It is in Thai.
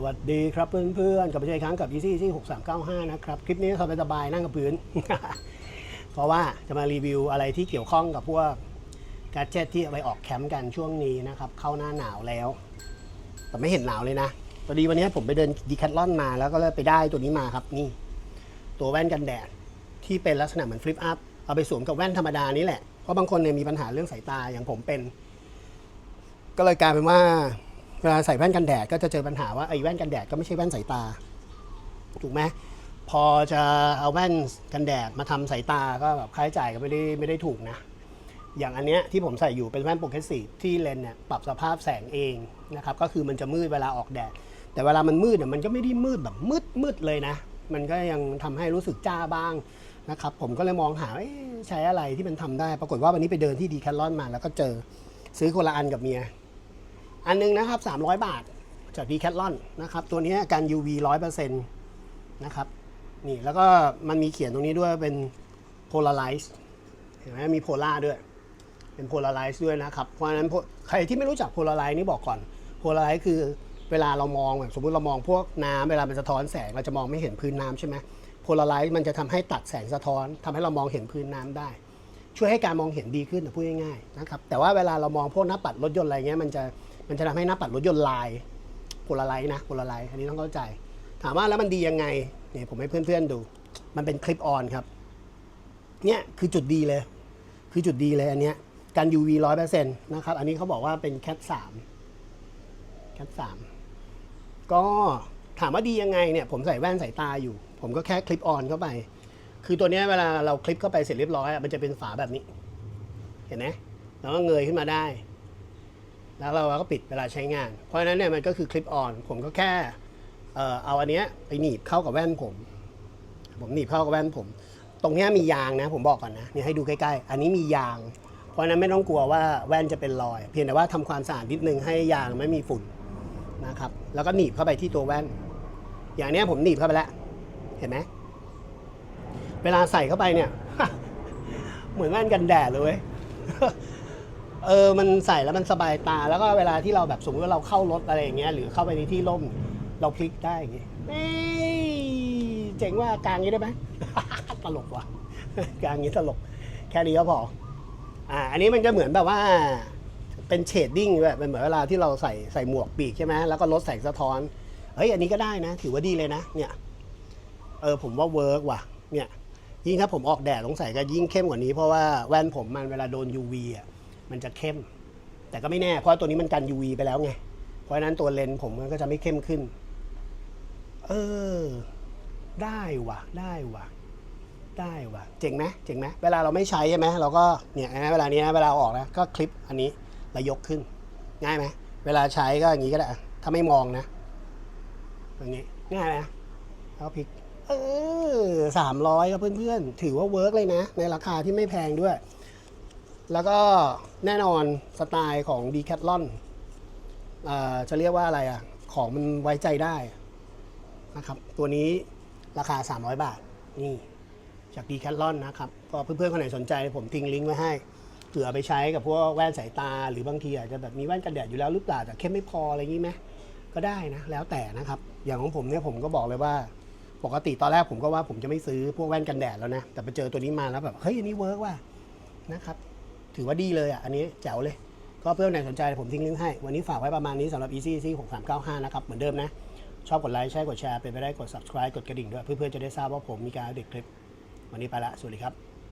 สวัสดีครับเพื่อนๆกลับมาเจออีกครั้งกับ Easy Easy 6395 นะครับ คลิปนี้สบายๆนั่งกับพื้น เพราะว่าจะมารีวิวอะไรที่เกี่ยวข้องกับพวกการเจ็ตที่เอาไปออกแคมป์กันช่วงนี้นะครับ เข้าหน้าหนาวแล้ว แต่ไม่เห็นหนาวเลยนะพอดีวันนี้ผมไปเดินดีแคทลอนมาแล้วก็เลยไปได้ตัวนี้มาครับนี่ ตัวแว่นกันแดดที่เป็นลักษณะเหมือนฟลิปอัพเอาไปสวมกับแว่นธรรมดานี่แหละเพราะบางคนเนี่ยมีปัญหาเรื่องสายตาอย่างผมเป็น ก็เลยกลายเป็นว่า เวลาใส่แว่นกันแดดก็จะเจอปัญหาว่าไอ้แว่นกันแดดก็ไม่ใช่แว่นสายตา ถูกไหมพอจะเอาแว่นกันแดดมาทำสายตาก็แบบค่าใช้จ่ายก็ไม่ได้ไม่ได้ถูกนะ อย่างอันเนี้ยที่ผมใส่อยู่เป็นแว่นโปรเกรสซีฟที่เลนเนี่ยปรับสภาพแสงเองนะครับก็คือมันจะมืดเวลาออกแดด แต่เวลามันมืดเนี่ยมันก็ไม่ได้มืดแบบมืดมืดเลยนะ มันก็ยังทำให้รู้สึกจ้าบ้างนะครับผมก็เลยมองหาเอ๊ะใช้อะไรที่มันทำได้ ปรากฏว่าวันนี้ไปเดินที่ดีแคทลอนมาแล้วก็เจอซื้อคนละอันกับเมีย อันหนึงนะครับ 300 บาทจากดีแคทลอนนะครับ ตัวนี้กัน UV 100%นะครับ นี่ แล้วก็มันมีเขียนตรงนี้ด้วยเป็น polarize เห็นไหมมีโพล่าด้วย เป็น polarize ด้วยนะครับ เพราะฉะนั้นใครที่ไม่รู้จัก polarize นี่บอกก่อน polarize คือเวลาเรามองสมมติเรามองพวกน้ำเวลามันสะท้อนแสงเราจะมองไม่เห็นพื้นน้ำใช่ไหม polarize มันจะทำให้ตัดแสงสะท้อนทำให้เรามองเห็นพื้นน้ำได้ ช่วยให้การมองเห็นดีขึ้นนะพูดง่ายๆนะครับแต่ว่าเวลาเรามองพวกหน้าปัดรถยนต์อะไรเงี้ยมันจะ มันจะทำให้หน้าปัดรถยนต์ลายโพลไรนะโพลไรอันนี้ต้องเข้าใจ ถามว่าแล้วมันดียังไงเนี่ยผมให้เพื่อนๆดู มันเป็นคลิปออนครับ เนี่ยคือจุดดีเลย คือจุดดีเลยอันเนี้ยการ UV ร้อยเปอร์เซ็นต์นะครับ อันนี้เขาบอกว่าเป็นแคทสามแคทสามก็ถามว่าดียังไงเนี่ย ผมใส่แว่นสายตาอยู่ ผมก็แค่คลิปออนเข้าไป คือตัวนี้เวลาเราคลิปเข้าไปเสร็จเรียบร้อยอะมันจะเป็นฝาแบบนี้ เห็นไหมแล้วก็เงยขึ้นมาได้ แล้วเราก็ปิดเวลาใช้งาน เพราะฉะนั้นเนี่ยมันก็คือคลิปออน ผมก็แค่เออเอาอันเนี้ยไปหนีบเข้ากับแว่นผม ผมหนีบเข้ากับแว่นผม ตรงเนี้ยมียางนะ ผมบอกก่อนนะนี่ให้ดูใกล้ๆ อันนี้มียาง เพราะฉะนั้นไม่ต้องกลัวว่าแว่นจะเป็นรอย เพียงแต่ว่าทำความสะอาดนิดนึงให้ยางไม่มีฝุ่นนะครับ แล้วก็หนีบเข้าไปที่ตัวแว่น อย่างเนี้ยผมหนีบเข้าไปแล้ว เห็นไหมเวลาใส่เข้าไปเนี่ย เหมือนแว่นกันแดดเลย เออมันใส่แล้วมันสบายตา แล้วก็เวลาที่เราแบบสมมติว่าเราเข้ารถอะไรอย่างเงี้ยหรือเข้าไปในที่ร่มเราพลิกได้อย่างงี้เอ้ยเจ๋งว่ากลางนี้ได้ไหม ตลกว่ะ กลางนี้ตลก แค่นี้ก็พออ่าอันนี้มันจะเหมือนแบบว่าเป็นเชดดิ้งแบบเป็นเหมือนเวลาที่เราใส่ใส่หมวกปีกใช่ไหมแล้วก็ลดแสงสะท้อนเฮ้ยอันนี้ก็ได้นะ ถือว่าดีเลยนะ เนี่ยเออผมว่าเวิร์กว่ะ เนี่ยยิ่งถ้าผมออกแดดสงสัยก็ยิ่งเข้มกว่านี้เพราะว่าแว่นผมมันเวลาโดน UV อะ มันจะเข้ม แต่ก็ไม่แน่เพราะตัวนี้มันกัน UV ไปแล้วไง เพราะนั้นตัวเลนส์ผมมันก็จะไม่เข้มขึ้น เออ ได้วะได้วะได้วะเจ๋งไหมเจ๋งไหมเวลาเราไม่ใช้ใช่ไหมเราก็เนี่ยนะเวลานี้นะเวลาออกนะก็คลิปอันนี้แล้วยกขึ้น ง่ายไหมเวลาใช้ก็อย่างนี้ก็ได้ถ้าไม่มองนะอย่างนี้ง่ายไหมแล้วพลิกเออสามร้อยครับเพื่อนๆ ถือว่าเวิร์กเลยนะ ในราคาที่ไม่แพงด้วย แล้วก็แน่นอนสไตล์ของ d ีแคทลอนจะเรียกว่าอะไรอะ ของมันไว้ใจได้นะครับ ตัวนี้ราคา 300 บาท นี่ จาก d ีแคทลอนนะครับ ก็เพื่อนๆ คนไหนสนใจ ผมทิ้งลิงก์ไว้ให้เผื่อไปใช้กับพวกแว่นสายตา หรือบางทีอาจจะแบบมีแว่นกันแดดอยู่แล้วหรือเปล่าแต่เข้มไม่พออะไรอย่างนี้ไหมก็ได้นะ แล้วแต่นะครับ อย่างของผมเนี่ยผมก็บอกเลยว่า ปกติตอนแรกผมก็ว่าผมจะไม่ซื้อพวกแว่นกันแดดแล้วนะ แต่ไปเจอตัวนี้มาแล้วแบบ เฮ้ยอันนี้เวิร์กว่ะนะครับ ถือว่าดีเลยอะ อันนี้แจ๋วเลย ก็เพื่อนไหนสนใจผมทิ้งลิงก์ให้ วันนี้ฝากไว้ประมาณนี้สำหรับ Easy Easy 6395 นะครับ เหมือนเดิมนะ ชอบกดไลค์ ใช่กดแชร์ เป็นไปได้กด subscribe กดกระดิ่งด้วย เพื่อนๆจะได้ทราบว่าผมมีการอัปเดตคลิป วันนี้ไปละ สวัสดีครับ